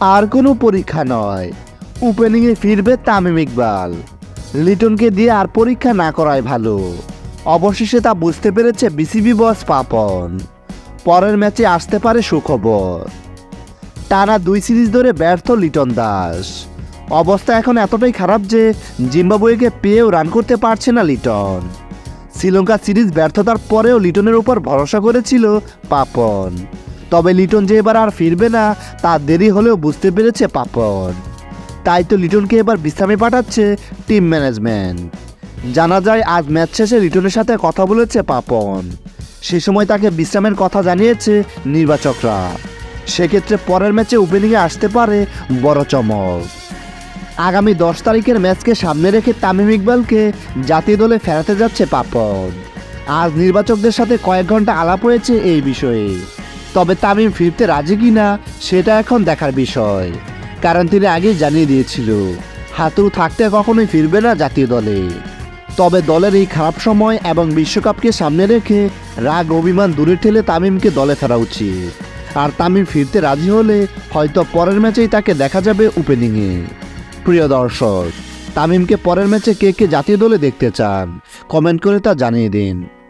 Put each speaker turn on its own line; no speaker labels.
আর কোনো পরীক্ষা নয়। ওপেনিংয়ে ফিরবে তামিম ইকবাল। লিটনকে দিয়ে আর পরীক্ষা না করাই ভালো। অবশেষে তা বুঝতে পেরেছে বিসিবি বস পাপন। পরের ম্যাচে আসতে পারে সুখবর। টানা দুই সিরিজ ধরে ব্যর্থ লিটন দাস। অবস্থা এখন এতটাই খারাপ যে জিম্বাবুয়েকে পেয়েও রান করতে পারছে না লিটন। শ্রীলঙ্কা সিরিজ ব্যর্থতার পরেও লিটনের উপর ভরসা করেছিল পাপন। তবে লিটন যে এবার আর ফিরবে না, তা দেরি হলেও বুঝতে পেরেছে পাপন। তাই তো লিটনকে এবার বিশ্রামে পাঠাচ্ছে টিম ম্যানেজমেন্ট। জানা যায়, আজ ম্যাচ শেষে লিটনের সাথে কথা বলেছে পাপন। সে সময় তাকে বিশ্রামের কথা জানিয়েছে নির্বাচকরা। সেক্ষেত্রে পরের ম্যাচে ওপেনিংয়ে আসতে পারে বড় চমক। আগামী দশ তারিখের ম্যাচকে সামনে রেখে তামিম ইকবালকে জাতীয় দলে ফেরাতে যাচ্ছে পাপন। আজ নির্বাচকদের সাথে কয়েক ঘণ্টা আলাপ হয়েছে এই বিষয়ে। তবে তামিম ফিরতে রাজি কিনা, সেটা এখন দেখার বিষয়। কারণ তিনি আগেই জানিয়ে দিয়েছিল হাতুড়ু থাকতে কখনোই ফিরবে না জাতীয় দলে। তবে দলের এই খারাপ সময় এবং বিশ্বকাপকে সামনে রেখে রাগ অভিমান দূরে ঠেলে তামিমকে দলে ফেরা উচিত। আর তামিম ফিরতে রাজি হলে হয়তো পরের ম্যাচেই তাকে দেখা যাবে ওপেনিংয়ে। প্রিয় দর্শক, তামিমকে পরের ম্যাচে কে কে জাতীয় দলে দেখতে চান, কমেন্ট করে তা জানিয়ে দিন।